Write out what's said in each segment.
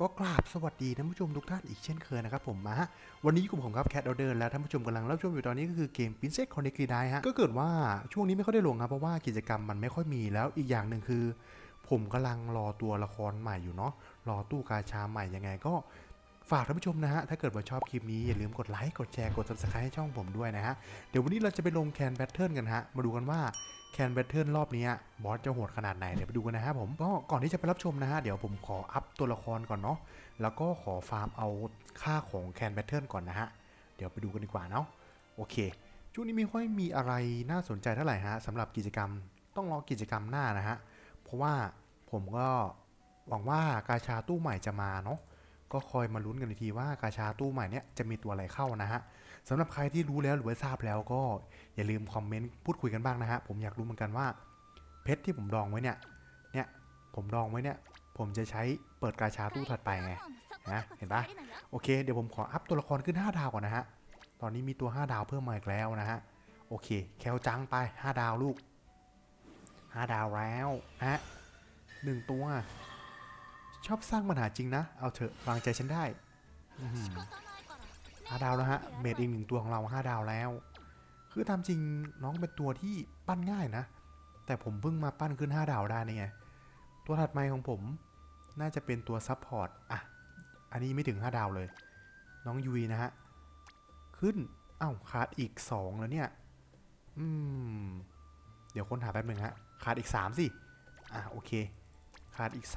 ก็กราบสวัสดีท่านผู้ชมทุกท่านอีกเช่นเคยนะครับผมมาฮะวันนี้กลุ่มผมครับแคทเอาเดินและท่านผู้ชมกำลังรับชมอยู่ตอนนี้ก็คือเกม Princess Connect ได้ฮะก็เกิดว่าช่วงนี้ไม่ค่อยได้ลงครับเพราะว่ากิจกรรมมันไม่ค่อยมีแล้วอีกอย่างหนึ่งคือ ผมกำลังรอตัวละครใหม่อยู่เนาะรอตู้กาชาใหม่ยังไงก็ฝากท่านผู้ชมนะฮะ ถ้าเกิดว่าชอบคลิปนี้อย่าลืมกดไลค์ กดแชร์ กด subscribe ให้ช่องผมด้วยนะฮะ เดี๋ยววันนี้เราจะไปลงแคนแบทเทิลกันฮะ มาดูกันว่า แคนแบทเทิลรอบนี้บอสจะโหดขนาดไหนเดี๋ยวไปดูกันนะฮะผมก็ก่อนที่จะไปรับชมนะฮะเดี๋ยวผมขออัพตัวละครก่อนเนาะแล้วก็ขอฟาร์มเอาค่าของแคนแบทเทิลก่อนนะฮะเดี๋ยวไปดูกันดีกว่าเนาะโอเคช่วงนี้ไม่ค่อยมีอะไรน่าสนใจเท่าไหร่ฮะสำหรับกิจกรรมต้องรอกิจกรรมหน้านะฮะเพราะว่าผมก็หวังว่ากาชาตู้ใหม่จะมาเนาะก็คอยมาลุ้นกันทีว่ากาชาตู้ใหม่เนี้ยจะมีตัวอะไรเข้านะฮะ สำหรับใครที่รู้แล้วหรือว่าทราบแล้วก็อย่าลืมคอมเมนต์พูดคุยกันบ้างนะฮะ ผมอยากรู้เหมือนกันว่า เพชรที่ผมดองไว้เนี่ย เนี่ย ผมดองไว้เนี่ย ผมจะใช้เปิดกาชาตู้ถัดไปไงนะเห็นปะโอเค เดี๋ยวผมขออัพตัวละครขึ้น 5 ดาวก่อนนะฮะ ตอนนี้มีตัว 5 ดาวเพิ่มมาอีกแล้วนะฮะ โอเค แคลจังไป 5 ดาวลูก 5 ดาวแล้วฮะหนึ่งตัว ชอบสร้างปัญหาจริงนะ เอาเถอะวางใจฉันได้ ห้าดาวแล้วฮะเมดอีกหนึ่งตัวของเราห้าดาวแล้ว คือตามจริงน้องเป็นตัวที่ปั้นง่ายนะ แต่ผมเพิ่งมาปั้นขึ้น5ดาวได้นี่ไงตัวถัดมาของผมน่าจะเป็นตัวซับพอร์ตอะอันนี้ไม่ถึง5ดาวเลย น้องยุยนะฮะขึ้นเอ้าขาดอีก2แล้วเนี่ย อืม เดี๋ยวค้นหาแป๊บหนึ่งฮะ ขาดอีก3สิ อะโอเค ขาดอีก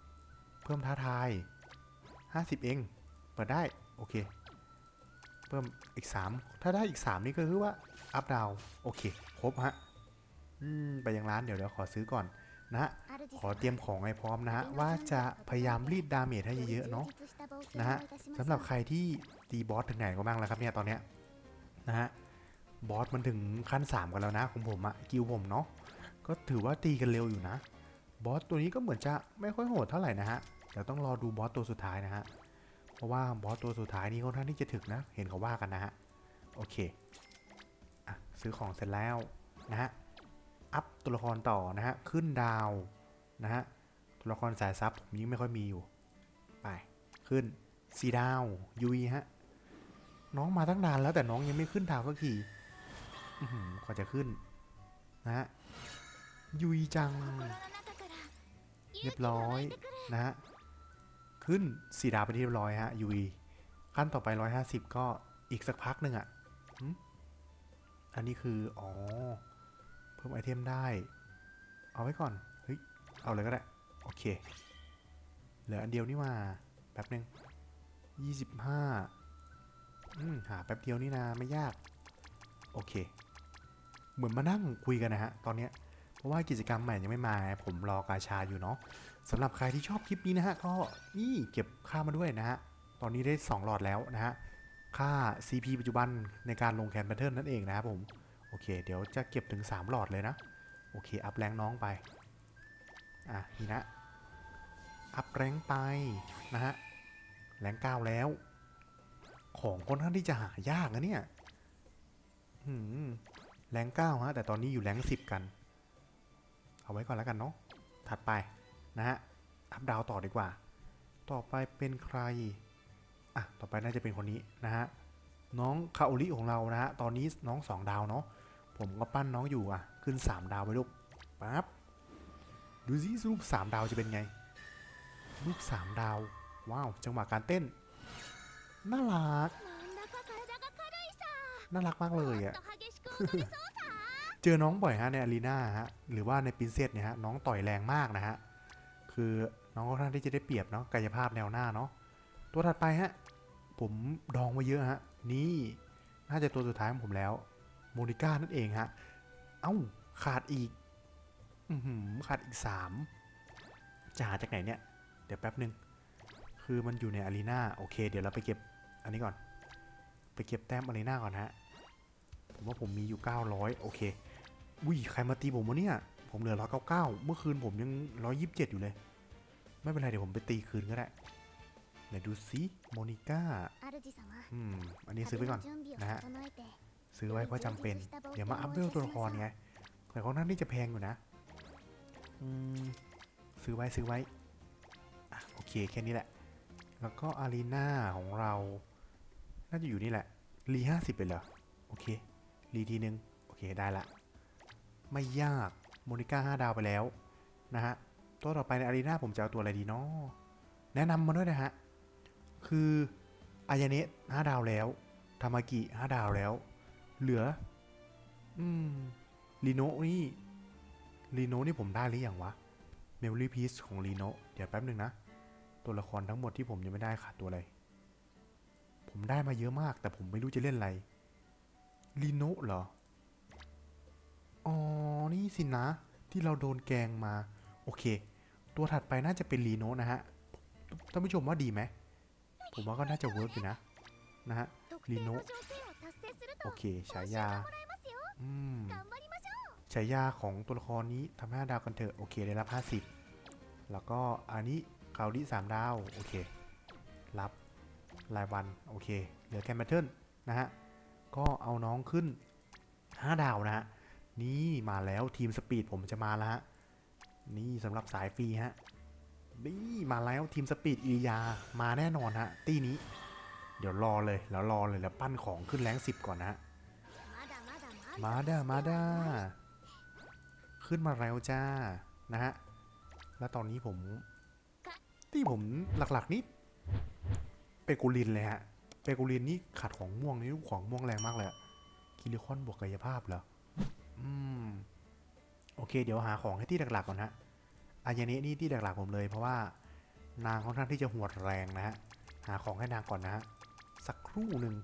3เพิ่มท้าทาย50เอง เปิดได้ โอเค เพิ่มอีก 3 ถ้าได้อีก 3 นี่ก็คือว่า อัพดาวโอเค ครบฮะอืมไปยังร้านเดี๋ยวเดี๋ยวขอซื้อก่อนนะฮะขอเตรียมของให้พร้อมนะฮะว่าจะพยายามรีดดาเมจให้เยอะๆเนาะนะฮะสำหรับใครที่ตีบอสถึงไหนก็บ้างแล้วครับเนี่ยตอนเนี้ยนะฮะบอสมันถึงขั้น 3 กันแล้วนะของผมอะกิวผมเนาะก็ถือว่าตีกันเร็วอยู่นะ บอสตัวนี้ก็เหมือนจะไม่ค่อยโหดเท่าไหร่นะฮะเดี๋ยวต้องรอดูบอสตัวสุดท้ายนะฮะ เพราะว่าบอสตัวสุดท้ายนี่ค่อนข้างที่จะถึกนะ เห็นเขาว่ากันนะฮะ โอเคอะซื้อของเสร็จแล้วนะฮะ อัพตัวละครต่อนะฮะ ขึ้นดาวนะฮะ ตัวละครสายซับผมยังไม่ค่อยมีอยู่ ไป ขึ้นสีดาวยุยฮะ น้องมาตั้งนานแล้วแต่น้องยังไม่ขึ้นดาวสักทีอื้อหือกว่าจะขึ้นนะฮะ ยุยจัง เรียบร้อยนะฮะ ขึ้นสีดาไปที่เรียบร้อยฮะยุยขั้นต่อไป 150 ก็อีกสักพักหนึ่งอะ่ะอันนี้คือ อ๋อ เพิ่มไอเทมได้ เอาไว้ก่อน เฮ้ย เอาเลยก็ได้ โอเค เหลืออันเดียวนี่มาแป๊บหนึ่ง25อืมหาแป๊บเดียวนี่นาไม่ยาก โอเค เหมือนมานั่งคุยกันนะฮะ ตอนเนี้ย เพราะว่ากิจกรรมใหม่ยังไม่มา ผมรอกาชาอยู่เนาะ สำหรับใครที่ชอบคลิปนี้นะฮะก็นี่เก็บค่ามาด้วยนะฮะ ตอนนี้ได้ 2 หลอดแล้วนะฮะ ค่า CP ปัจจุบันในการลงแคนแพทเทิร์นนั่นเองนะครับผม โอเค เดี๋ยวจะเก็บถึง 3 หลอดเลยนะ โอเค อัพแรงน้องไป อะนี่นะ อัพแรงไปนะฮะ แรงเก้าแล้ว ของคนข้างที่จะหายากนะเนี่ยหืมแรงเก้าฮะ แต่ตอนนี้อยู่แรงสิบกัน เอาไว้ก่อนแล้วกันเนาะ ถัดไป นะฮะ อัพดาวต่อดีกว่า ต่อไปเป็นใคร อะ ต่อไปน่าจะเป็นคนนี้นะฮะ น้องคาโอริของเรานะฮะ ตอนนี้น้องสองดาวเนาะ ผมก็ปั้นน้องอยู่อะ ขึ้นสามดาวไปลูก ปั๊บ ดูสิรูปสามดาวจะเป็นไง รูปสามดาว ว้าว จังหวะการเต้น น่ารัก น่ารักมากเลยอะเจอน้องบ่อยฮะในอารีนาฮะหรือว่าในปรินเซสเนี่ยฮะน้องต่อยแรงมากนะฮะ คือน้องก็ท่างที่จะได้เปรียบเนาะกายภาพแนวหน้าเนาะตัวถัดไปฮะผมดองไว้เยอะฮะนี่น่าจะตัวสุดท้ายของผมแล้วโมนิก้านั่นเองฮะเอ้าขาดอีกอืขาดอีกสามจะหาจากไหนเนี่ย เดี๋ยวแป๊บหนึ่งคือมันอยู่ในอารีนาโอเค เดี๋ยวเราไปเก็บอันนี้ก่อน ไปเก็บแต้มอารีนาก่อนฮะผมว่าผมมีอยู่ 900 โอเคอุ้ยใครมาตีผมวะเนี่ย ผมเหลือ 199 เมื่อคืนผมยัง 127 อยู่เลย ไม่เป็นไรเดี๋ยวผมไปตีคืนก็ได้ไหนดูซิโมนิก้าอืมอันนี้ซื้อไปก่อนนะฮะซื้อไว้เพราะจำเป็น เดี๋ยวมาอัพเวลตัวละครไงแต่เขานั่นที่จะแพงอยู่นะอืมซื้อไว้ซื้อไว้อะโอเคแค่นี้แหละ แล้วก็อารีนาของเรา น่าจะอยู่นี่แหละรีห้าสิบไปเหรอโอเครีทีนึงโอเคได้ละ ไม่ยากโมนิก้าห้าดาวไปแล้วนะฮะ ตัวต่อไปในอารีนาผมจะเอาตัวอะไรดีเนาะแนะนำมาด้วยนะฮะ คืออายาเนะห้าดาวแล้วทามากิห้าดาวแล้ว เหลือ อืมลีโนนี่ลีโนนี่ผมได้หรือยังวะเมมโมรี่พีซของลีโนเดี๋ยวแป๊บหนึ่งนะ ตัวละครทั้งหมดที่ผมยังไม่ได้ขาดตัวอะไร ผมได้มาเยอะมาก แต่ผมไม่รู้จะเล่นอะไรลีโนเหรอ อ๋อ นี่สินะ ที่เราโดนแกงมา โอเค ตัวถัดไปน่าจะเป็นรีโนนะฮะท่านผู้ชมว่าดีไหม ผมว่าก็น่าจะเวิร์กอยู่นะ นะฮะรีโนโอเคฉายาอืมฉายาของตัวละครนี้ทำห้าดาวกันเถอะโอเคได้รับห้แล้วก็อันนี้คาวนี้สามดาวโอเค รับรายวันโอเคเหลือแค่มเปญนะฮะก็เอาน้องขึ้น 5 ดาวนะฮะนี่มาแล้วทีมสปีดผมจะมาแล้วฮะ นี่สำหรับสายฟรีฮะนี่มาแล้วทีมสปีดอิริยามาแน่นอนฮะตีนี้ เดี๋ยวรอเลยแล้วรอเลยแล้วปั้นของขึ้นแรงสิบก่อนนะฮะมาด้ามาด้าขึ้นมาแล้วจ้านะฮะแล้วตอนนี้ผมที่ผมหลักๆนี่เปกูลินเลยฮะเปกูลินนี่ขาดของม่วงนี่ลูกของม่วงแรงมากเลยคิริคอนบวกกายภาพเหรออืม โอเค เดี๋ยวหาของให้ที่หลักๆก่อนฮะอายาเนะนี่ที่หลักๆผมเลย เพราะว่านางค่อนข้างที่จะหวดแรงนะฮะ หาของให้นางก่อนนะฮะ สักครู่หนึ่ง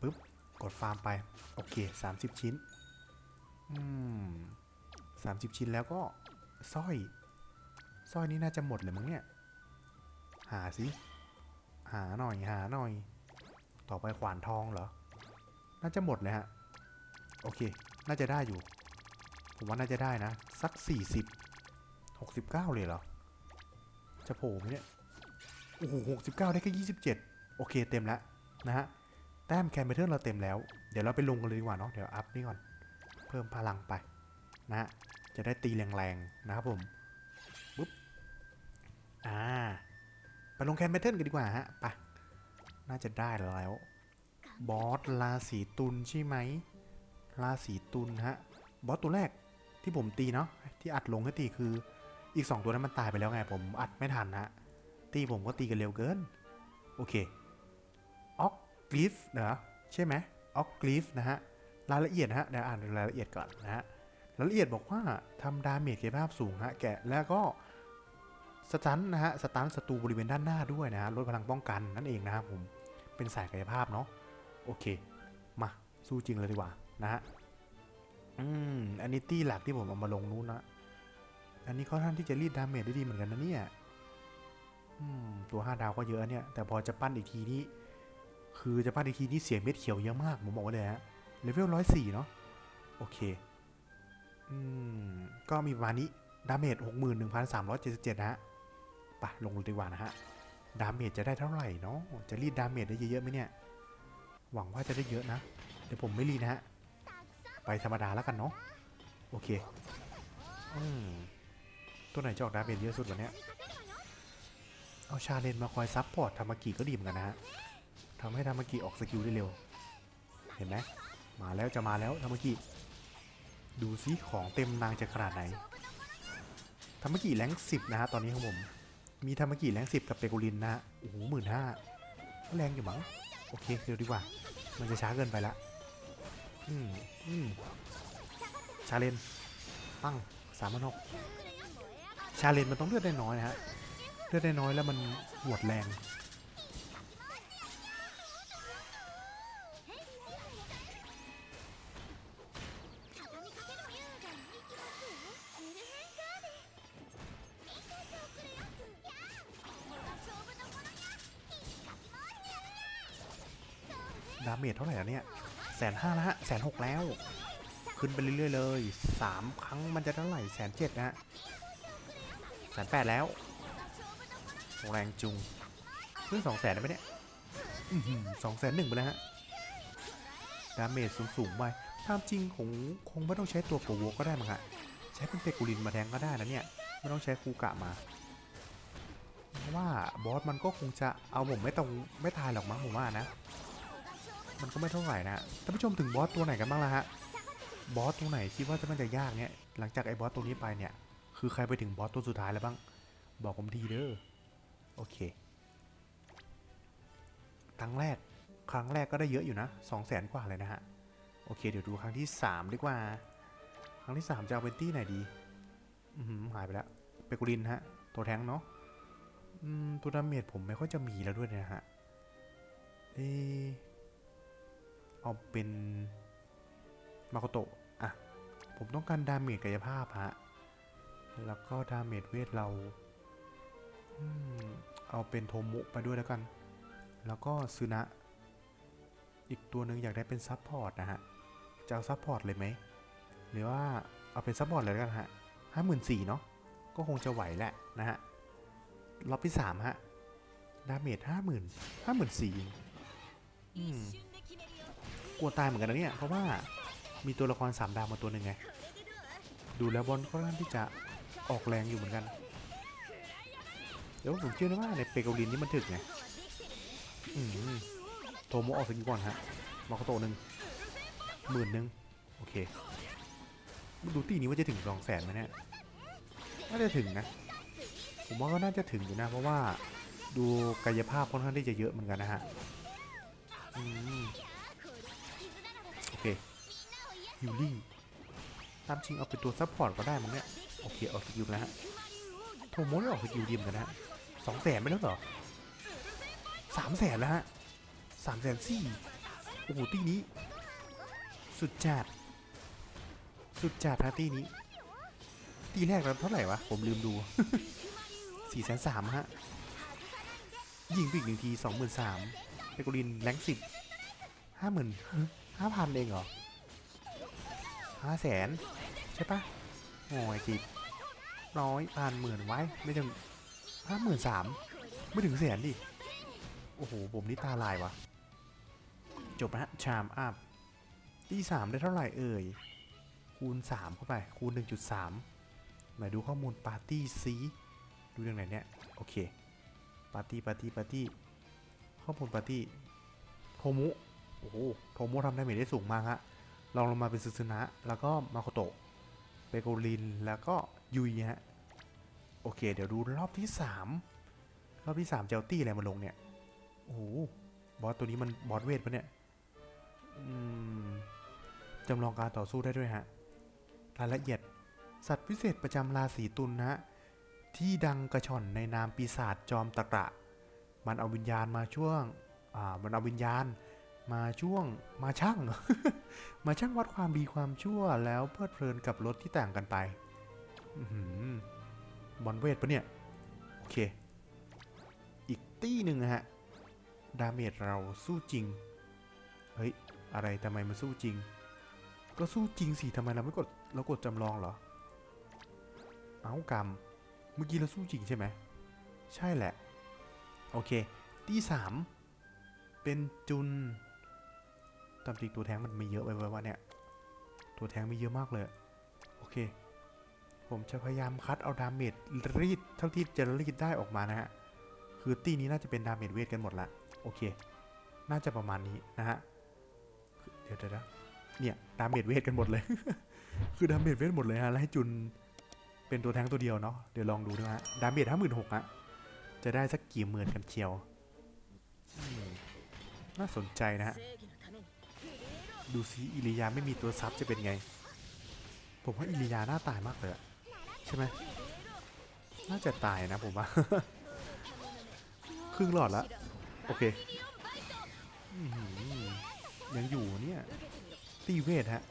ปึ๊บ กดฟาร์มไป โอเค 30 ชิ้น อืม30ชิ้นแล้วก็สร้อยสร้อยนี้น่าจะหมดเลยมั้งเนี่ย หาสิ หาหน่อยหาหน่อย ต่อไปขวานทองเหรอ น่าจะหมดเลยฮะ โอเค น่าจะได้อยู่ ผมว่าน่าจะได้นะ สัก 40 69 เลยเหรอ จะโผล่ไหมเนี่ย โอ้โห69ได้แค่ 27 โอเคเต็มแล้วนะฮะ แต้มแคมเบเทิลเราเต็มแล้ว เดี๋ยวเราไปลงกันเลยดีกว่าเนาะ เดี๋ยวอัพนี่ก่อน เพิ่มพลังไปนะฮะ จะได้ตีแรงๆนะครับผมปุ๊บ อ่า ไปลงแคมเบเทิลกันดีกว่าฮะ ไป น่าจะได้แล้ว บอสราศีตุลใช่ไหมราศีตุลฮะ บอสตัวแรก ที่ผมตีเนาะที่อัดลงให้ตีคืออีก 2 ตัวนั้นมันตายไปแล้วไงผมอัดไม่ทันฮะตีผมก็ตีกันเร็วเกิน โอเคออกกลิฟเหรอใช่ไหมออกกลิฟนะฮะรายละเอียดนะฮะเดี๋ยวอ่านรายละเอียดก่อนนะฮะรายละเอียดบอกว่าทำดาเมจเกภาพสูงฮะแกะแล้วก็สตันนะฮะสตันศัตรูบริเวณด้านหน้าด้วยนะฮะลดพลังป้องกันนั่นเองนะครับผมเป็นสายกายภาพเนาะโอเค มาสู้จริงเลยดีกว่านะฮะ อืม อันนี้ตี้หลักที่ผมเอามาลงนู้นนะ อันนี้ค่อนข้างที่จะรีดดาเมจได้ดีเหมือนกันนะเนี่ย อืม ตัวห้าดาวก็เยอะเนี่ย แต่พอจะปั้นอีกทีนี่คือจะปั้นอีกทีนี่เสียเม็ดเขียวเยอะมาก ผมบอกเลยฮะ เลเวลร้อยสี่เนาะ โอเค อืม ก็มีประมาณนี้ ดาเมจหกหมื่นหนึ่งพันสามร้อยเจ็ดสิบเจ็ดนะฮะไปลงดีกว่านะฮะ ดาเมจจะได้เท่าไหร่เนาะ จะรีดดาเมจได้เยอะๆไหมเนี่ย หวังว่าจะได้เยอะนะ เดี๋ยวผมไม่รีนะฮะ ไปธรรมดาแล้วกันเนาะโอเคอืมตัวไหนจอกดาเมจเยอะสุดวันนี้เอาชาเลนมาคอยซับพอร์ตทามากิก็ดีเหมือนกันนะฮะทำให้ทามากิออกสกิลได้เร็ว เห็นไหมมาแล้วจะมาแล้วทามากิดูซิของเต็มนางจะขนาดไหนทามากิแรงสิบนะฮะตอนนี้ของผม มีทามากิแรงสิบกับเปกูลินนะฮะโอ้โหหมื่นห้าแรงอยู่มั้งโอเคเร็วดีกว่า มันจะช้าเกินไปละ อืมอืมชาเลนตั้งสามพันหกชาเลนมันต้องเลือดได้น้อยนะฮะ เลือดได้น้อยแล้วมันหวดแรง ดาเมจเท่าไหร่แล้วเนี่ย แสนห้าแล้วฮะแสนหกแล้ว ขึ้นไปเรื่อยๆเลยสามครั้งมันจะเท่าไหร่แสนเจ็ดนะฮะแสนแปดแล้ว แรงจุงเรื่งสองแสนได้ไหมเนี่ยสองแสนหนึ่งไปแล้วฮะดาเมจสูงๆไปตามจริงคงคงไม่ต้องใช้ตัวโกโวก็ได้มั้งฮะใช้เป็นเปกูลินมาแทงก็ได้นะเนี่ยไม่ต้องใช้คูกะมาอืราะว่าบอสมันก็คงจะเอาผมไม่ตรงไม่ตายหรอกมั้งผมว่านะ มันก็ไม่เท่าไหร่นะท่านผู้ชมถึงบอสตัวไหนกันบ้างละฮะ บอสตัวไหนคิดว่าจะมันจะยากเนี่ย หลังจากไอ้บอสตัวนี้ไปเนี่ย คือใครไปถึงบอสตัวสุดท้ายแล้วบ้าง บอกผมทีเด้อ โอเค ครั้งแรก ครั้งแรกก็ได้เยอะอยู่นะสองแสนกว่าเลยนะฮะ โอเค เดี๋ยวดูครั้งที่สามดีกว่า ครั้งที่สามจะเอาเป็นตี้ไหนดี อือหือหายไปแล้ว เปกุลินฮะ ตัวแทงเนาะอืมตัวดาเมจผมไม่ค่อยจะมีแล้วด้วยนะฮะ เออ เอาเป็นมาโกโตะอะ ผมต้องการดาเมจกายภาพฮะ แล้วก็ดาเมจเวทเราอเอาเป็นโทมุไปด้วยแล้วกัน แล้วก็ซึนะ อีกตัวหนึ่งอยากได้เป็นซับพอร์ตนะฮะ จะเอาซับพอร์ตเลยไหม หรือว่าเอาเป็นซับพอร์ตเลยแล้วกันฮะห้าหมื่นสี่เนาะ ก็คงจะไหวแหละนะฮะรอบที่สามฮะ ดาเมจห้าหมื่นห้าหมื่นสี่อืม กลัวตายเหมือนกันนะเนี่ย เพราะว่ามีตัวละครสามดาวมาตัวหนึ่งไง ดูแล้วบอลค่อนข้างที่จะออกแรงอยู่เหมือนกัน เดี๋ยวผมเชื่อนะว่าในเปโกลินนี่มันถึกไงอืมโทโมออกสกิลก่อนฮะมาโคโตหนึ่งหมื่นหนึ่งโอเคดูตีนี้ว่าจะถึงสองแสนไหมเนี่ยน่าจะถึงนะ ผมว่าก็น่าจะถึงอยู่นะ เพราะว่าดูกายภาพค่อนข้างที่จะเยอะเหมือนกันนะฮะอืม โอเค ฮิลลิ่งตามจริงเอาเป็นตัวซัพพอร์ตก็ได้มั้งเนี่ย โอเคเอาสกิลแล้วฮะโทโมได้ออกสกิลเดียมกันนะสองแสนไปแล้วเหรอสามแสนแล้วฮะสามแสนสี่โอ้โหตีนี้ สุดจัดสุดจัดฮะตีนี้ ตีแรกเราเท่าไหร่วะ ผมลืมดูสี่แสนสามฮะ ยิงไปอีกหนึ่งทีสองหมื่นสามเปโกลินแรงสิบห้าหมื่นห้าพันเองเหรอ ห้าแสนใช่ปะโอ้ยจิบน้อยพันหมื่นไว้ ไม่ถึงห้าหมื่นสามไม่ถึงแสนดิ โอ้โห ผมนี่ตาลายวะจบนะฮะชามอัพที่สามได้เท่าไหร่เอ่ย คูณสามเข้าไป คูณหนึ่งจุดสามไหนดูข้อมูลปาร์ตี้ซีดูเรื่องไหนเนี่ย โอเค ปาร์ตี้ปาร์ตี้ปาร์ตี้ข้อมูลปาร์ตี้โทมุ โอ้โห โทมุทำได้เมจได้สูงมากฮะ ลองลงมาเป็นซึซึนะ แล้วก็มาโคโตะเปโกลิน แล้วก็ยุยฮะ โอเค เดี๋ยวดูรอบที่สามรอบที่สามเจลตี้อะไรมาลงเนี่ย โอ้โห บอสตัวนี้มันบอสเวทปะเนี่ย อืม จำลองการต่อสู้ได้ด้วยฮะ รายละเอียด สัตว์พิเศษประจำราศีตุลนะฮะ ที่ดังกระชอนในนามปีศาจจอมตะกระ มันเอาวิญญาณมาช่วง อ่า มันเอาวิญญาณ มาช่วงมาช่าง มาช่างวัดความดีความชั่วแล้วเพลิดเพลินกับรถที่ต่างกันไปบอลเวทปะเนี่ย โอเค อีกตี้หนึ่งฮะ ดาเมจเราสู้จริง เฮ้ย อะไรทำไมมันสู้จริง ก็สู้จริงสิทำไมเราไม่กดเรากดจำลองเหรอ เอากรรม เมื่อกี้เราสู้จริงใช่ไหม ใช่แหละ โอเคตีสามเป็นจุน ตามจริงตัวแทงมันมีเยอะไปว่าเนี่ย ตัวแทงมีเยอะมากเลย โอเค ผมจะพยายามคัดเอาดาเมจรีดเท่าที่จะรีดได้ออกมานะฮะ คือตีนี้น่าจะเป็นดาเมจเวทกันหมดละ โอเค น่าจะประมาณนี้นะฮะ เดี๋ยวเดี๋ยวเนี่ยดาเมจเวทกันหมดเลย คือดาเมจเวทหมดเลยฮะ แล้วให้จุนเป็นตัวแทงตัวเดียวเนาะ เดี๋ยวลองดูนะฮะ ดาเมจห้าหมื่นหกอะจะได้สักกี่หมื่นกันเชียว น่าสนใจนะฮะ ดูซิอิริยาไม่มีตัวซับจะเป็นไง ผมว่าอิริยาน่าตายมากเลยใช่ไหมน่าจะตายนะผมว่า ครึ่งหลอดละ โอเคอยังอยู่เนี่ย ตีเวทฮะ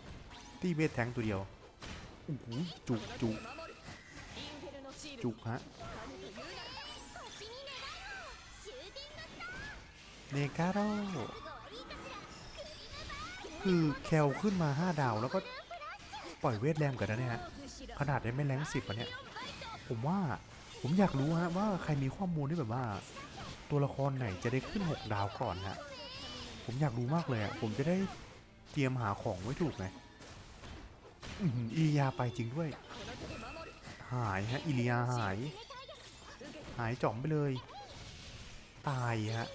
ตีเวทแทงตัวเดียวโอ้โหจุกจุกจุกฮะเนกาโร คือแคลขึ้นมา 5 ดาว แล้วก็ปล่อยเวทแรงกว่านั้นเนี่ยขนาดยังไม่แรงสิบอะเนี่ยผมว่าผมอยากรู้ฮะว่าใครมีข้อมูลที่แบบว่า ตัวละครไหนจะได้ขึ้น 6 ดาวก่อนฮะผมอยากรู้มากเลยอะผมจะได้เตรียมหาของไว้ถูกไงอื้อหืออิริยาไปจริงด้วย หายฮะอิริยาหาย หายจ่อมไปเลย ตายฮะ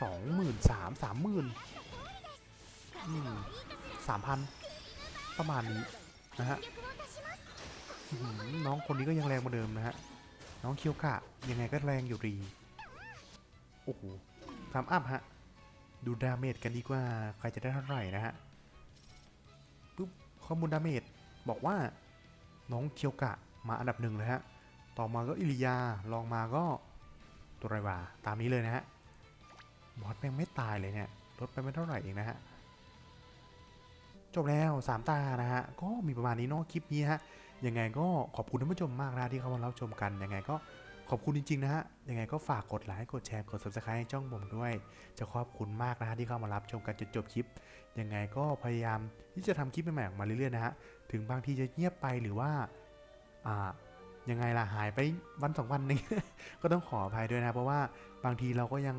สองหมื่นสามสามหมื่น สามพันประมาณนี้นะฮะน้องคนนี้ก็ยังแรงเหมาเดิมนะฮะ น้องเคียวกะยังไงก็แรงอยู่ดี โอ้โหสามอัพฮะ ดูดาเมจกันดีกว่าใครจะได้เท่าไหร่นะฮะ ปุ๊บข้อมูลดาเมจบอกว่า น้องเคียวกะมาอันดับหนึ่งเลยฮะ ต่อมาก็อิริยาลองมาก็ตัวไรวาตามนี้เลยนะฮะ บอสแม่งไม่ตายเลยเนี่ย ลดไปไม่เท่าไหร่เองนะฮะ จบแล้ว 3 ตานะฮะ ก็มีประมาณนี้เนาะคลิปนี้ฮะ ยังไงก็ขอบคุณท่านผู้ชมมากนะที่เข้ามารับชมกัน ยังไงก็ขอบคุณจริงๆนะฮะ ยังไงก็ฝากกดไลค์ กดแชร์ กด subscribe ให้ช่องผมด้วย จะขอบคุณมากนะฮะที่เข้ามารับชมกันจนจบคลิป ยังไงก็พยายามที่จะทำคลิปใหม่ๆออกมาเรื่อยๆนะฮะ ถึงบางทีจะเงียบไปหรือว่า อ่า ยังไงล่ะหายไปวันสองวันนึงก็ต้องขออภัยด้วยนะ เพราะว่าบางทีเราก็ยัง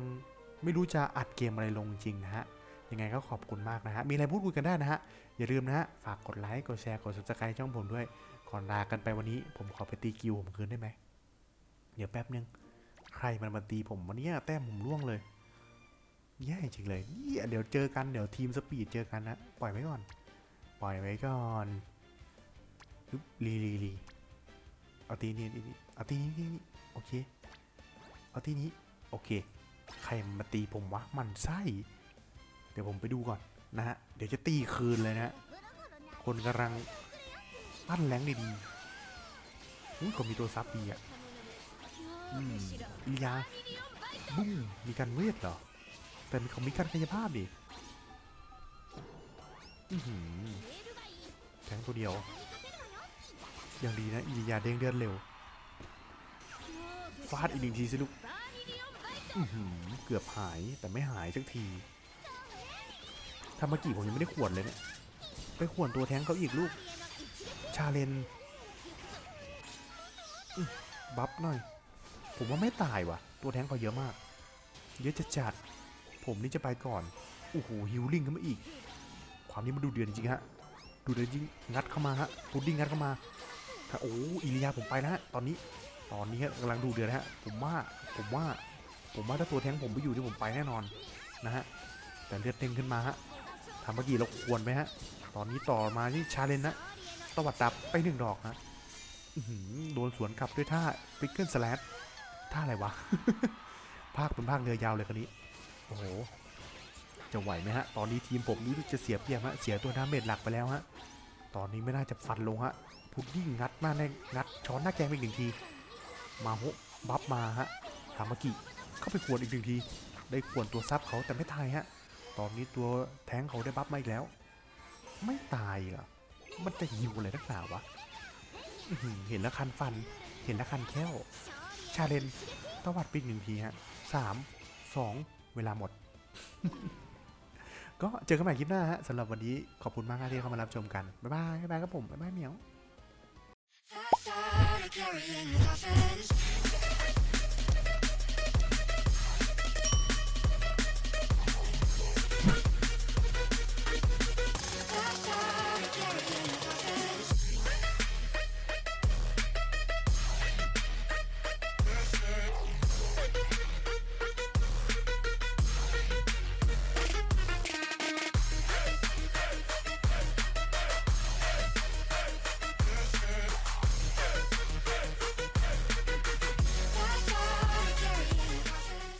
ไม่รู้จะอัดเกมอะไรลงจริงนะฮะ ยังไงก็ขอบคุณมากนะฮะ มีอะไรพูดคุยกันได้นะฮะ อย่าลืมนะฮะ ฝากกดไลค์ กดแชร์ กด subscribe ช่องผมด้วย ก่อนลากันไปวันนี้ ผมขอไปตีกิวผมคืนได้ไหม เดี๋ยวแป๊บนึง ใครมันมาตีผมวันนี้แต้มผมร่วงเลย แย่จริงเลยเหี้ยเดี๋ยวเจอกัน เดี๋ยวทีมสปีดเจอกันนะ ปล่อยไว้ก่อน ปล่อยไว้ก่อนฮึบลีลีลีเอาตีนี้นี่เอาตีนี้นี่นี่โอเค เอาตีนี้ โอเค ใครมันมาตีผมวะ มันไส้ เดี๋ยวผมไปดูก่อนนะฮะ เดี๋ยวจะตีคืนเลยนะฮะ คนกำลังปั้นแรงดีๆอุ้ยเขามีตัวซับดีอะอืมอิยาบุ้มมีการเวทเหรอ แต่มีเขามีการกายภาพดิอือหือแทงตัวเดียว อย่างดีนะอิยาเด้งเดือนเร็ว ฟาดอีกหนึ่งทีสิลูกอือหือเกือบหายแต่ไม่หายสักที ทามากิผมยังไม่ได้ขวนเลยเนี่ย ไปขวนตัวแทงเขาอีกลูก ชาเลนบัฟหน่อย ผมว่าไม่ตายว่ะ ตัวแทงเขาเยอะมาก เยอะจะจัด ผมนี่จะไปก่อน โอ้โหฮิลลิ่งขึ้นมาอีก ความนี้มันดูเดือดจริงฮะ ดูเดือดจริง งัดเข้ามาฮะพุดดิ้งงัดเข้ามาถ้าโอ้อิริยาผมไปแล้วฮะ ตอนนี้ ตอนนี้ฮะกำลังดูเดือดฮะ ผมว่า ผมว่า ผมว่าถ้าตัวแทงผมไปอยู่ที่ผมไปแน่นอนนะฮะ แต่เลือดเด้งขึ้นมาฮะ ทำเมื่อกี้เราควรไหมฮะ ตอนนี้ต่อมาที่ชาเลนนะตวัดดับไปหนึ่งดอกนะโดนสวนกลับด้วยท่าปิกเกิลสแลดท่าอะไรวะ ภาคเป็นภาคเรือยาวเลยคันนี้ โอ้โห จะไหวไหมฮะ ตอนนี้ทีมผมรู้จะเสียเปรียบฮะ เสียตัวดาเมจหลักไปแล้วฮะ ตอนนี้ไม่น่าจะฟันลงฮะ พุดดิ้งงัดมาในงัดช้อนหน้าแกงไปอีกหนึ่งที มาโฮบัฟมาฮะทามากิเข้าไปขวนอีกหนึ่งที ได้ขวนตัวซับเขาแต่ไม่ตายฮะ ตอนนี้ตัวแทงเขาได้บัฟมาอีกแล้ว ไม่ตายเหรอ มันจะหิวอะไรนักหนาวะ เห็นแล้วคันฟัน เห็นแล้วคันแค้ว ชาเลนตวัดปีกหนึ่งทีฮะสามสองเวลาหมด ก็เจอกันใหม่คลิปหน้าฮะสำหรับวันนี้ขอบคุณมากที่เข้ามารับชมกัน บ๊ายบายบ๊ายบายครับผม บ๊ายบายเหมียว